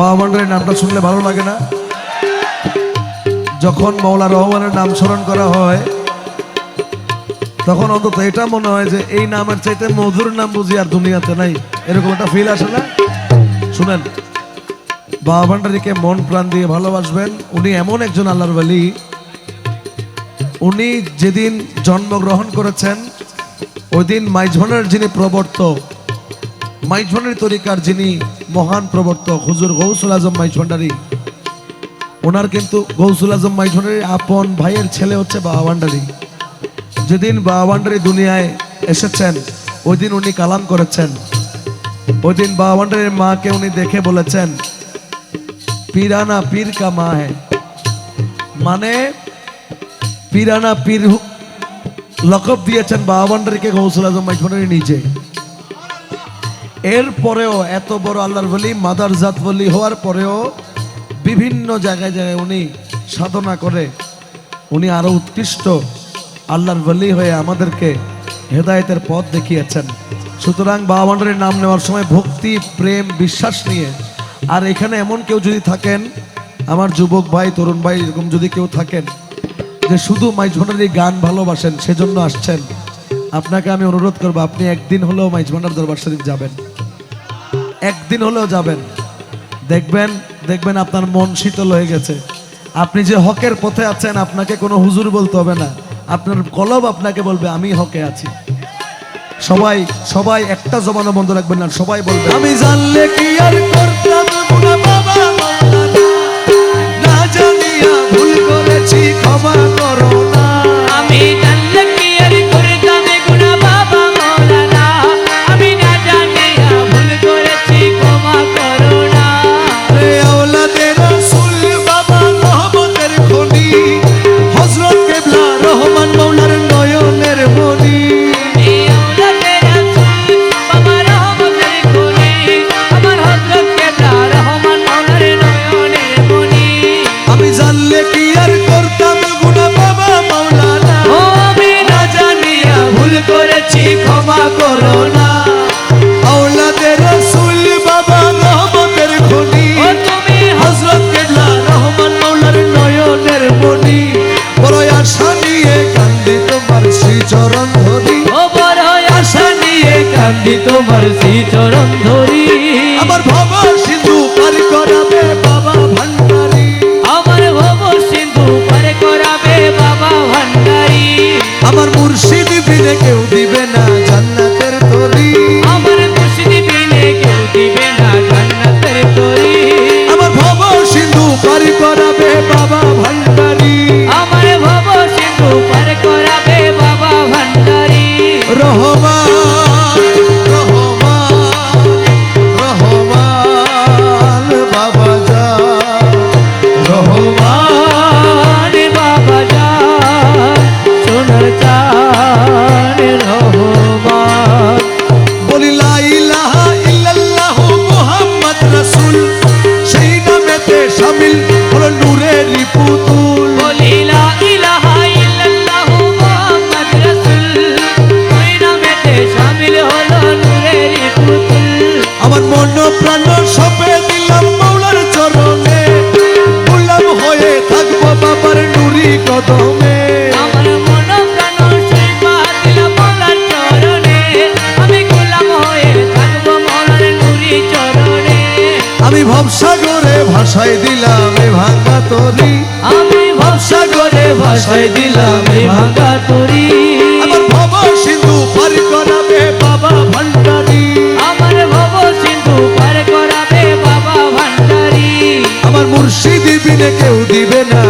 বাবা মন্ডলের নামটা শুনলে ভালো লাগে না। যখন মৌলা রহমানের নাম স্মরণ করা হয়, তখন অন্তত এটা মনে হয় যে এই নামের চাইতে মধুর নাম বুঝি আর দুনিয়াতে নাই। এরকম একটা ফিল আসে না? শুনেন বাবা ভান্ডারীকে মন প্রাণ দিয়ে ভালোবাসবেন। উনি এমন একজন আল্লাহর বালি উনি যেদিন জন্মগ্রহণ করেছেন, ওই দিন মাইঝনের যিনি প্রবর্তক মাইঝনের তরিকার যিনি মহান প্রবর্তক হুজুর গৌসুল আজম মাইঝভান্ডারি ওনার কিন্তু গৌসুল আজম মাইঝভান্ডারি আপন ভাইয়ের ছেলে হচ্ছে বাবা ভান্ডারি। যেদিন বাবা ভান্ডারি দুনিয়ায় এসেছেন ওই দিন উনি কালাম করেছেন। ওই দিন বাবা ভান্ডারির মাকে উনি দেখে বলেছেন, পীরানা পীর কা মা হ্যাঁ মানে পীরানা পীর লকব দিয়েছেন বাবা ভান্ডারিকে গৌসুল আজম মাইঝভান্ডারি নিজে। এরপরেও এত বড় আল্লাহর বলি, মাদার জাত বলি হওয়ার পরেও বিভিন্ন জায়গায় জায়গায় উনি সাধনা করে, উনি আরও উৎকৃষ্ট আল্লাহর বলি হয়ে আমাদেরকে হেদায়েতের পথ দেখিয়েছেন। সুতরাং বাবা ভান্ডারের নাম নেওয়ার সময় ভক্তি, প্রেম, বিশ্বাস নিয়ে, আর এখানে এমন কেউ যদি থাকেন, আমার যুবক ভাই, তরুণ ভাই, এরকম যদি কেউ থাকেন, যে শুধু মাইজ ভান্ডারি গান ভালোবাসেন, সেজন্য আসছেন, আপনাকে আমি অনুরোধ করব, আপনি একদিন হলেও মাইজ ভান্ডার দরবার শরীফ যাবেন। একদিন হলেও যাবেন। দেখবেন দেখবেন আপনার মন শীতল হয়ে গেছে। আপনি যে হকের পথে আছেন, আপনাকে কোনো হুজুর বলতে হবে না। আপনার কলব আপনাকে বলবে, আমি হকে আছি। সবাই সবাই একটা জমানো বন্ধ রাখবেন না, সবাই বলবে, আমি জানলে কি আর করতাম জানলে কি আর করতাম? গুনাহ বাবা মাওলানা। ও আমি না জানিয়া ভুল করেছি ক্ষমা করো না। আওলাদে রাসূল বাবা রহমতের খনি। তুমি হযরত কেবলা রহমান মাওলার নয়নের মনি বড় আশা নিয়ে কান্দি তোমার শ্রী চরণ ধরি। ও বড় আশা নিয়ে কান্দি তোমার শ্রী চরণ ধরি। আমি ভবসাগরে ভাষায় দিলাম এ ভাঙা তরি। আমি ভবসাগরে ভাষায় দিলাম এ ভাঙা তরি। আমার ভব সিন্ধু পার করাবে বাবা ভান্ডারী। আমার ভব সিন্ধু পার করাবে বাবা ভান্ডারি। আমার মুর্শিদ বিনে কেউ দিবে না।